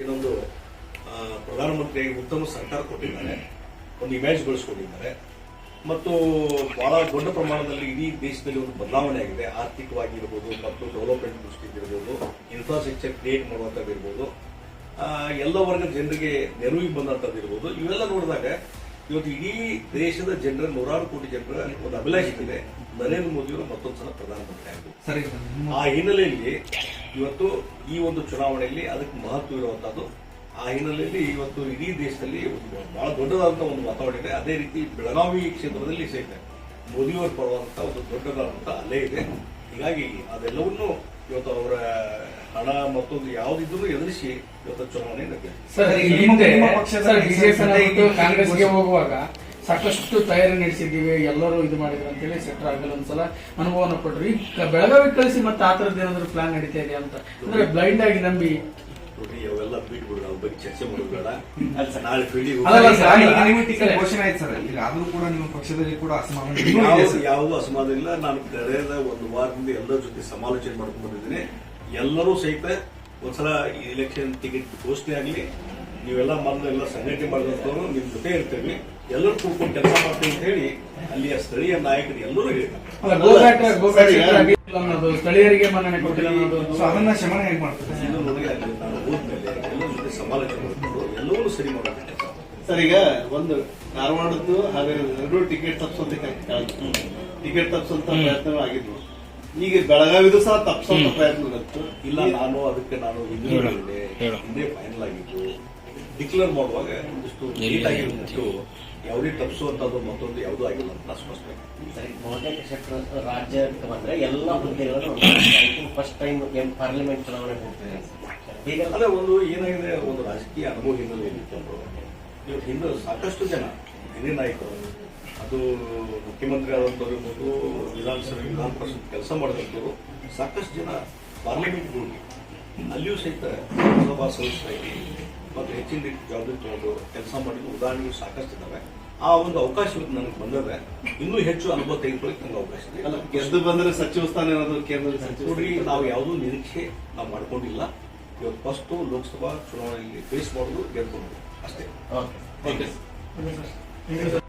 ಇನ್ನೊಂದು ಪ್ರಧಾನಮಂತ್ರಿಯಾಗಿ ಉತ್ತಮ ಸರ್ಕಾರ ಕೊಟ್ಟಿದ್ದಾರೆ, ಒಂದು ಇಮೇಜ್ ಬೆಳೆಸ್ಕೊಂಡಿದ್ದಾರೆ. ಮತ್ತು ಬಹಳ ದೊಡ್ಡ ಪ್ರಮಾಣದಲ್ಲಿ ಇಡೀ ದೇಶದಲ್ಲಿ ಒಂದು ಬದಲಾವಣೆ ಆಗಿದೆ. ಆರ್ಥಿಕವಾಗಿ ಇರ್ಬೋದು ಮತ್ತು ಡೆವಲಪ್ಮೆಂಟ್ ದೃಷ್ಟಿಯಿಂದ ಇರ್ಬೋದು ಇನ್ಫ್ರಾಸ್ಟ್ರಕ್ಚರ್ ಕ್ರಿಯೇಟ್ ಮಾಡುವಂಥದ್ದು ಇರ್ಬೋದು ಎಲ್ಲ ವರ್ಗದ ಜನರಿಗೆ ನೆರವಿಗೆ ಬಂದಂಥದ್ದು ಇರ್ಬೋದು ಇವೆಲ್ಲ ನೋಡಿದಾಗ ಇವತ್ತು ಇಡೀ ದೇಶದ ಜನರ ನೂರಾರು ಕೋಟಿ ಜನರ ಒಂದು ಅಭಿಲಾಷೆ ಇದೆ. ನರೇಂದ್ರ ಮೋದಿಯವರು ಮತ್ತೊಂದು ಸಲ ಪ್ರಧಾನಮಂತ್ರಿ ಆಗಬೇಕು. ಸರಿ ಆ ಹಿನ್ನೆಲೆಯಲ್ಲಿ ಇವತ್ತು ಈ ಒಂದು ಚುನಾವಣೆಯಲ್ಲಿ ಅದಕ್ಕೆ ಮಹತ್ವ ಇರುವಂತಹದ್ದು ಆ ಹಿನ್ನೆಲೆಯಲ್ಲಿ ಇವತ್ತು ಇಡೀ ದೇಶದಲ್ಲಿ ಒಂದು ಬಹಳ ದೊಡ್ಡದಾದಂತಹ ಒಂದು ವಾತಾವರಣ ಇದೆ. ಅದೇ ರೀತಿ ಬೆಳಗಾವಿ ಕ್ಷೇತ್ರದಲ್ಲಿ ಸಹಿತ ಮೋದಿಯವರು ಪರವಾದಂತಹ ಒಂದು ದೊಡ್ಡದಾದಂತಹ ಅಲೆ ಇದೆ. ಹೀಗಾಗಿ ಅದೆಲ್ಲವನ್ನೂ ಇವತ್ತು ಅವರ ಹಣ ಮತ್ತೊಂದು ಯಾವ್ದಿದ್ರು ಎದುರಿಸಿ ಇವತ್ತು ಚುನಾವಣೆ ನಡೆಯುತ್ತೆ ಕಾಂಗ್ರೆಸ್ಗೆ ಹೋಗುವಾಗ ಸಾಕಷ್ಟು ತಯಾರಿ ನಡೆಸಿದ್ದೀವಿ ಎಲ್ಲರೂ ಇದು ಮಾಡಿದ್ರು ಅಂತೇಳಿ ಸೆಟ್ರ್ ಆಗಲ್ಲ ಒಂದ್ಸಲ ಅನುಭವನ ಕೊಡ್ರಿ ಬೆಳಗಾವಿ ಕಳಿಸಿ ಮತ್ತೆ ಆ ತರದ್ದು ಏನಾದ್ರು ಪ್ಲಾನ್ ನಡೀತಾ ಇದೆ ಅಂತ? ಅಂದ್ರೆ ಬ್ಲೈಂಡ್ ಆಗಿ ನಂಬಿ ನೋಡಿ ಅವೆಲ್ಲ ಬಿಟ್ಬಿಡು ಅದ್ರ ಬಗ್ಗೆ ಚರ್ಚೆ ಮಾಡೋದು ಬೇಡ. ನಾಳೆ ಫೀಲ್ಡಿಗೆ ಅಲ್ಲ, ಸರ್, ಈಗ ಟಿಕೆಟ್ ಸರಿ. ಘೋಷಣೆ ಆಯ್ತು ಸರ್. ಈಗ ಆದ್ರೂ ಕೂಡ ನಿಮ್ಮ ಪಕ್ಷದಲ್ಲಿ ಕೂಡ ಅಸಮಾಧಾನ. ಯಾವುದೂ ಅಸಮಾಧಾನ ಇಲ್ಲ. ನಾನು ಕಳೆದ ಒಂದು ವಾರದಿಂದ ಎಲ್ಲರ ಜೊತೆ ಸಮಾಲೋಚನೆ ಮಾಡ್ಕೊಂಡು ಬಂದಿದ್ದೀನಿ. ಎಲ್ಲರೂ ಸಹಿತ ಒಂದ್ಸಲ ಈ ಎಲೆಕ್ಷನ್ ಟಿಕೆಟ್ ಘೋಷಣೆ ಆಗಲಿ ನೀವೆಲ್ಲ ಮೊದಲು ಎಲ್ಲ ಸಂಘಟನೆ ಮಾಡಿದಂಥವ್ರು ನಿಮ್ ಜೊತೆ ಇರ್ತೀವಿ. ಎಲ್ಲರೂ ಕೂತ್ಕೊಂಡು ಕೆಲಸ ಮಾಡ್ತೀವಿ ಅಂತ ಹೇಳಿ ಅಲ್ಲಿಯ ಸ್ಥಳೀಯ ನಾಯಕರು ಎಲ್ಲರೂ ಹೇಳಿದ್ದಾರೆ ಅನ್ನೋದು ಸ್ಥಳೀಯರಿಗೆ ಮನ್ನಣೆ ಕೊಟ್ಟಿಲ್ಲ ಅನ್ನೋದು ಸೊ ಅದನ್ನ ಶಮನ ಹೇಗೆ ಮಾಡ್ತಾರೆ? ಇನ್ನು ನೋಡಿ ಅಲ್ಲಿ ನಾನು ಹೋದ್ಮೇಲೆ ಎಲ್ಲರ ಜೊತೆ ಸಮಾಲೋಚನೆ ಮಾಡಿಕೊಂಡು ಎಲ್ಲರೂ ಸರಿ ಮಾಡಬೇಕು. ಸರ್ ಈಗ ಒಂದು ಧಾರವಾಡದ್ದು ಹಾಗೆ ಎರಡು ಟಿಕೆಟ್ ತಪ್ಪಿಸೋದಕ್ಕೆ ಟಿಕೆಟ್ ತಪ್ಪಿಸೋಂತ ಪ್ರಯತ್ನ ಆಗಿದ್ವು. ಈಗ ಬೆಳಗಾವಿದು ಸಹ ತಪ್ಸೋ ಪ್ರಯತ್ನ ಇಲ್ಲ ನಾನು ಅದಕ್ಕೆ ನಾನು ಹಿಂದೆ ಹಿಂದೆ ಫೈನಲ್ ಆಗಿದ್ದು. ಡಿಕ್ಲೇರ್ ಮಾಡುವಾಗ ಒಂದಿಷ್ಟು ಆಗಿರ್ಬಿಟ್ಟು ಯಾವುದೇ ತಪ್ಪಿಸುವಂತದ್ದು ಮತ್ತೊಂದು ಯಾವುದೂ ಆಗಿಲ್ಲ ಅಂತ ನಾನು ಸ್ಪಷ್ಟ ಸರಿ ಬಹುತೇಕ ಕ್ಷೇತ್ರ ರಾಜ್ಯಕ್ಕೆ ಬಂದ್ರೆ ಎಲ್ಲ ಹುದ್ದೆಗಳನ್ನು ಫಸ್ಟ್ ಟೈಮ್ ಪಾರ್ಲಿಮೆಂಟ್ ಚುನಾವಣೆ ಹೋಗ್ತಿದೆ ಈಗ ಅದೇ ಒಂದು ಏನಾಗಿದೆ ಒಂದು ರಾಜಕೀಯ ಅನುಭವ ಹಿನ್ನೆಲೆ ಇತ್ತು ಇವತ್ತು ಹಿಂದೆ ಸಾಕಷ್ಟು ಜನ ಹಿರಿಯ ನಾಯಕರು ಅದು ಮುಖ್ಯಮಂತ್ರಿ ಆದಂಥವ್ರು ಇರ್ಬೋದು ವಿಧಾನಸಭೆ ವಿಧಾನ ಪರಿಷತ್ ಕೆಲಸ ಮಾಡಿದಂಥವ್ರು ಸಾಕಷ್ಟು ಜನ ಪಾರ್ಲಿಮೆಂಟ್ ಹೋಗಿ ಅಲ್ಲಿಯೂ ಸಹಿತ ಲೋಕಸಭಾ ಸದಸ್ಯರಾಗಿ ಮತ್ತು ಹೆಚ್ಚಿನ ರೀತಿ ಜವಾಬ್ದಾರಿ ತಗೊಂಡು ಕೆಲಸ ಮಾಡಿದ ಉದಾಹರಣೆಗಳು ಸಾಕಷ್ಟು ಇದ್ದಾವೆ ಆ ಒಂದು ಅವಕಾಶ ಇವತ್ತು ನನಗೆ ಬಂದದೆ. ಇನ್ನೂ ಹೆಚ್ಚು ಅನುಭವ ತೆಗೆದುಕೊಳ್ಳಿಕ್ಕೆ ನನಗೆ ಅವಕಾಶ ಇದೆ. ಅಲ್ಲ ಗೆದ್ದು ಬಂದ್ರೆ ಸಚಿವ ಸ್ಥಾನ ಏನಾದರೂ ಕೇಂದ್ರದ ಸಚಿವ ನೋಡ್ರಿ ನಾವು ಯಾವುದೂ ನಿರೀಕ್ಷೆ ನಾವು ಮಾಡ್ಕೊಂಡಿಲ್ಲ. ಇವತ್ತು ಫಸ್ಟ್ ಲೋಕಸಭಾ ಚುನಾವಣೆಯಲ್ಲಿ ಫೇಸ್ ಮಾಡೋದು ಗೆದ್ದುಕೊಂಡು ಅಷ್ಟೇ ಓಕೆ ಓಕೆ ಸರ್